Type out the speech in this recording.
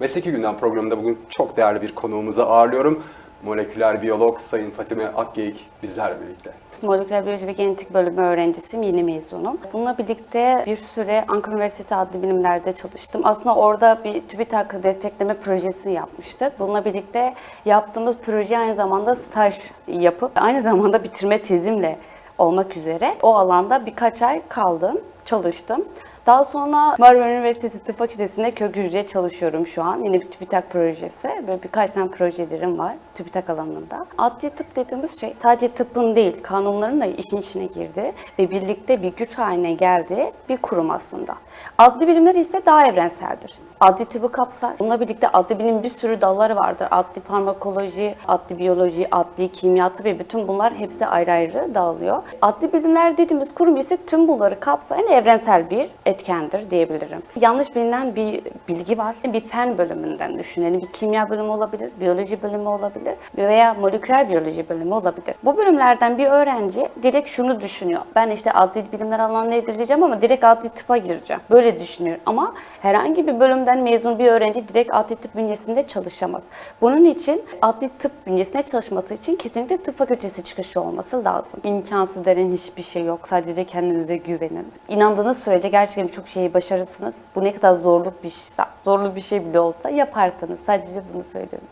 Mesleki Gündem programında bugün çok değerli bir konuğumuzu ağırlıyorum. Moleküler biyolog Sayın Fatime Akgeyik bizlerle birlikte. Moleküler biyoloji ve genetik bölümü öğrencisiyim, yeni mezunum. Bununla birlikte bir süre Ankara Üniversitesi Adli Bilimler'de çalıştım. Aslında orada bir TÜBİTAK destekleme projesi yapmıştık. Bununla birlikte yaptığımız proje aynı zamanda staj yapıp aynı zamanda bitirme tezimle olmak üzere o alanda birkaç ay kaldım, çalıştım. Daha sonra Marmara Üniversitesi Tıp Fakültesi'nde kök hücre çalışıyorum şu an. Yine bir TÜBİTAK projesi. Böyle birkaç tane projelerim var TÜBİTAK alanında. Adli tıp dediğimiz şey sadece tıbbın değil, kanunların da işin içine girdi ve birlikte bir güç haline geldiği bir kurum aslında. Adli bilimler ise daha evrenseldir. Adli tıbbı kapsar. Bununla birlikte adli bilimin bir sürü dalları vardır. Adli farmakoloji, adli biyoloji, adli kimya tabii bütün bunlar hepsi ayrı ayrı dağılıyor. Adli bilimler dediğimiz kurum ise tüm bunları kapsayan evrensel bir etkendir diyebilirim. Yanlış bilinen bir bilgi var. Bir fen bölümünden düşünelim. Bir kimya bölümü olabilir, biyoloji bölümü olabilir veya moleküler biyoloji bölümü olabilir. Bu bölümlerden bir öğrenci direkt şunu düşünüyor. Ben işte adli bilimler alanına ilerleyeceğim ama direkt adli tıpa gireceğim. Böyle düşünüyor. Ama herhangi bir bölümden mezun bir öğrenci direkt adli tıp bünyesinde çalışamaz. Bunun için adli tıp bünyesinde çalışması için kesinlikle tıp fakültesi çıkışı olması lazım. İmkansız denen hiçbir şey yok. Sadece kendinize güvenin. İnandığınız sürece gerçekten birçok şeyi başarırsınız. Bu ne kadar zorluk bir şey, zorlu bir şey bile olsa yaparsınız. Sadece bunu söylüyorum.